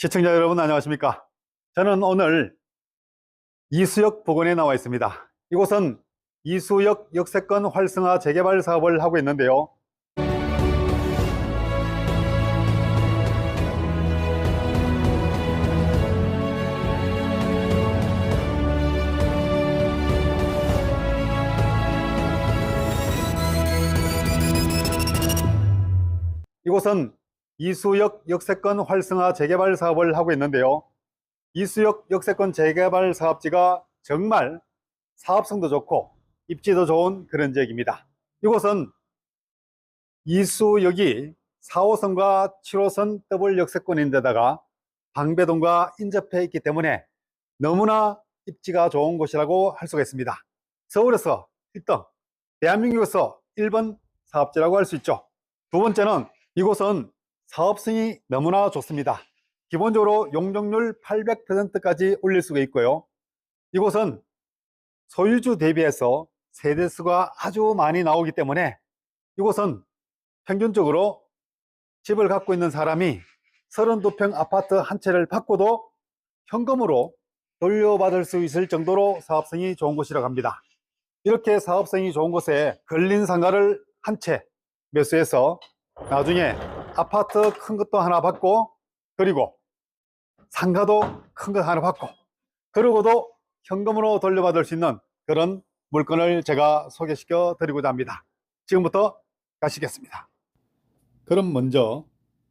시청자 여러분 안녕하십니까? 저는 오늘 이수역 부근에 나와 있습니다. 이곳은 이수역 역세권 활성화 재개발 사업을 하고 있는데요. 이곳은 이수역 역세권 활성화 재개발 사업을 하고 있는데요. 이수역 역세권 재개발 사업지가 정말 사업성도 좋고 입지도 좋은 그런 지역입니다. 이곳은 이수역이 4호선과 7호선 더블 역세권인데다가 방배동과 인접해 있기 때문에 너무나 입지가 좋은 곳이라고 할 수가 있습니다. 서울에서 1등, 대한민국에서 1번 사업지라고 할 수 있죠. 두 번째는 이곳은 사업성이 너무나 좋습니다. 기본적으로 용적률 800%까지 올릴 수가 있고요. 이곳은 소유주 대비해서 세대수가 아주 많이 나오기 때문에 이곳은 평균적으로 집을 갖고 있는 사람이 32평 아파트 한 채를 받고도 현금으로 돌려받을 수 있을 정도로 사업성이 좋은 곳이라고 합니다. 이렇게 사업성이 좋은 곳에 걸린 상가를 한 채 매수해서 나중에 아파트 큰 것도 하나 받고 그리고 상가도 큰것 하나 받고 그러고도 현금으로 돌려받을 수 있는 그런 물건을 제가 소개시켜 드리고자 합니다. 지금부터 가시겠습니다. 그럼 먼저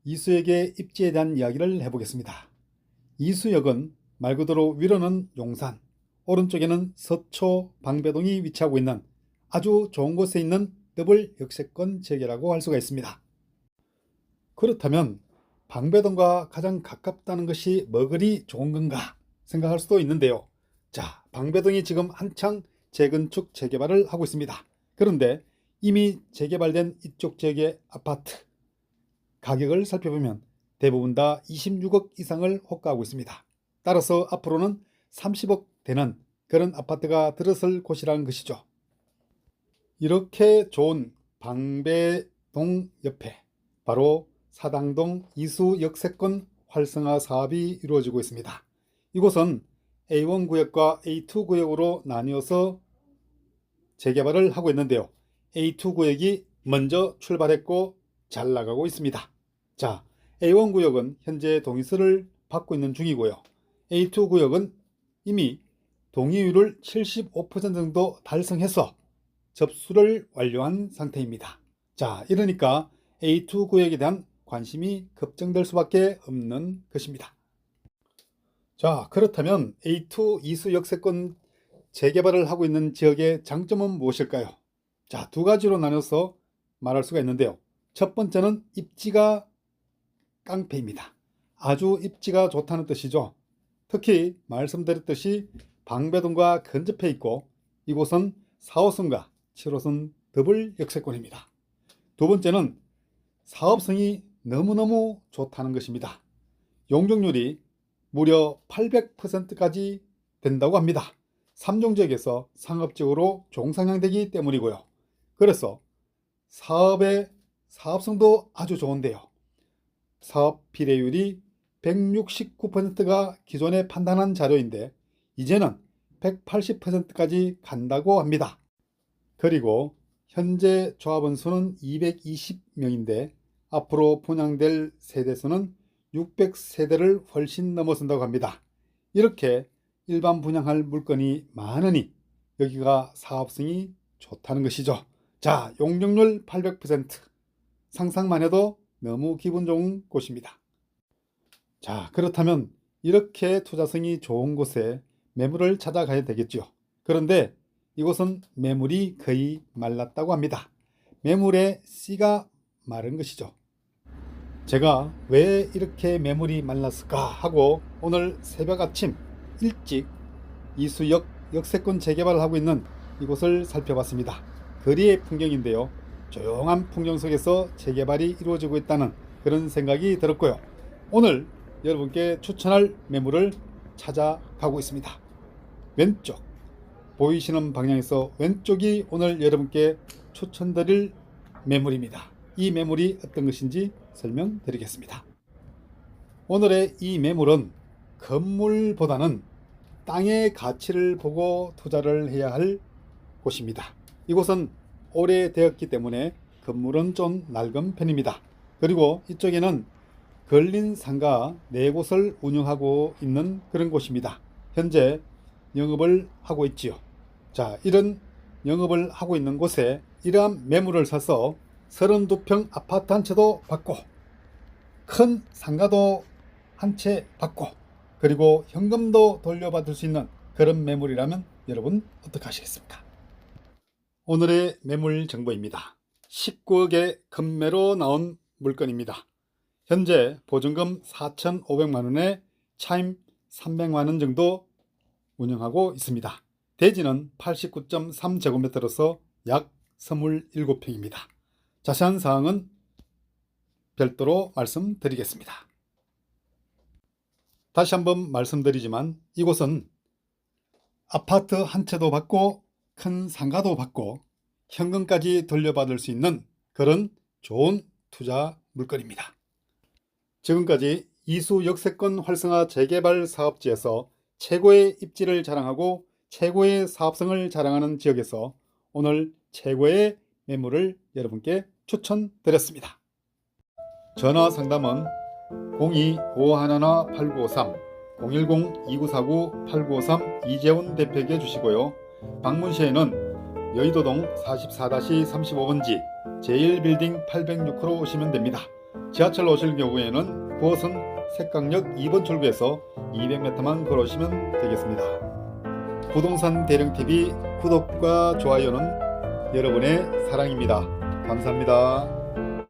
이수역의 입지에 대한 이야기를 해보겠습니다. 이수역은 말 그대로 위로는 용산, 오른쪽에는 서초 방배동이 위치하고 있는 아주 좋은 곳에 있는 더블 역세권 지역이라고 할 수가 있습니다. 그렇다면 방배동과 가장 가깝다는 것이 뭐 그리 좋은 건가 생각할 수도 있는데요. 자, 방배동이 지금 한창 재건축 재개발을 하고 있습니다. 그런데 이미 재개발된 이쪽 지역의 아파트 가격을 살펴보면 대부분 다 26억 이상을 호가하고 있습니다. 따라서 앞으로는 30억 되는 그런 아파트가 들어설 곳이라는 것이죠. 이렇게 좋은 방배동 옆에 바로 사당동 이수 역세권 활성화 사업이 이루어지고 있습니다. 이곳은 A1 구역과 A2 구역으로 나뉘어서 재개발을 하고 있는데요. A2 구역이 먼저 출발했고 잘 나가고 있습니다. 자, A1 구역은 현재 동의서를 받고 있는 중이고요. A2 구역은 이미 동의율을 75% 정도 달성해서 접수를 완료한 상태입니다. 자, 이러니까 A2 구역에 대한 관심이 급증될 수밖에 없는 것입니다. 자, 그렇다면 A2 이수 역세권 재개발을 하고 있는 지역의 장점은 무엇일까요? 자, 두 가지로 나눠서 말할 수가 있는데요. 첫 번째는 입지가 깡패입니다. 아주 입지가 좋다는 뜻이죠. 특히 말씀드렸듯이 방배동과 근접해 있고 이곳은 4호선과 7호선 더블 역세권입니다. 두 번째는 사업성이 너무너무 좋다는 것입니다. 용적률이 무려 800%까지 된다고 합니다. 3종 지역에서 상업적으로 종상향되기 때문이고요. 그래서 사업의 사업성도 아주 좋은데요. 사업 비례율이 169%가 기존에 판단한 자료인데 이제는 180%까지 간다고 합니다. 그리고 현재 조합원 수는 220명인데 앞으로 분양될 세대수는 600세대를 훨씬 넘어선다고 합니다. 이렇게 일반 분양할 물건이 많으니 여기가 사업성이 좋다는 것이죠. 자, 용적률 800% 상상만 해도 너무 기분 좋은 곳입니다. 자, 그렇다면 이렇게 투자성이 좋은 곳에 매물을 찾아가야 되겠죠. 그런데 이곳은 매물이 거의 말랐다고 합니다. 매물의 씨가 마른 것이죠. 제가 왜 이렇게 매물이 말랐을까 하고 오늘 새벽 아침 일찍 이수역 역세권 재개발을 하고 있는 이곳을 살펴봤습니다. 거리의 풍경인데요. 조용한 풍경 속에서 재개발이 이루어지고 있다는 그런 생각이 들었고요. 오늘 여러분께 추천할 매물을 찾아가고 있습니다. 왼쪽 보이시는 방향에서 왼쪽이 오늘 여러분께 추천드릴 매물입니다. 이 매물이 어떤 것인지 설명드리겠습니다. 오늘의 이 매물은 건물보다는 땅의 가치를 보고 투자를 해야 할 곳입니다. 이곳은 오래되었기 때문에 건물은 좀 낡은 편입니다. 그리고 이쪽에는 걸린 상가 네 곳을 운영하고 있는 그런 곳입니다. 현재 영업을 하고 있지요. 자, 이런 영업을 하고 있는 곳에 이러한 매물을 사서 32평 아파트 한 채도 받고 큰 상가도 한 채 받고 그리고 현금도 돌려받을 수 있는 그런 매물이라면 여러분 어떻게 하시겠습니까? 오늘의 매물 정보입니다. 19억의 금매로 나온 물건입니다. 현재 보증금 4,500만 원에 차임 300만 원 정도 운영하고 있습니다. 대지는 89.3제곱미터로서 약 27평입니다. 자세한 사항은 별도로 말씀드리겠습니다. 다시 한번 말씀드리지만 이곳은 아파트 한 채도 받고 큰 상가도 받고 현금까지 돌려받을 수 있는 그런 좋은 투자 물건입니다. 지금까지 이수 역세권 활성화 재개발 사업지에서 최고의 입지를 자랑하고 최고의 사업성을 자랑하는 지역에서 오늘 최고의 매물을 여러분께 추천드렸습니다. 전화 상담은 02-511-8953, 010-2949-8953 이재훈 대표에게 주시고요. 방문 시에는 여의도동 44-35번지 제1빌딩 806호로 오시면 됩니다. 지하철로 오실 경우에는 9호선 색강역 2번 출구에서 200m만 걸어오시면 되겠습니다. 부동산 대령TV 구독과 좋아요는 여러분의 사랑입니다. 감사합니다.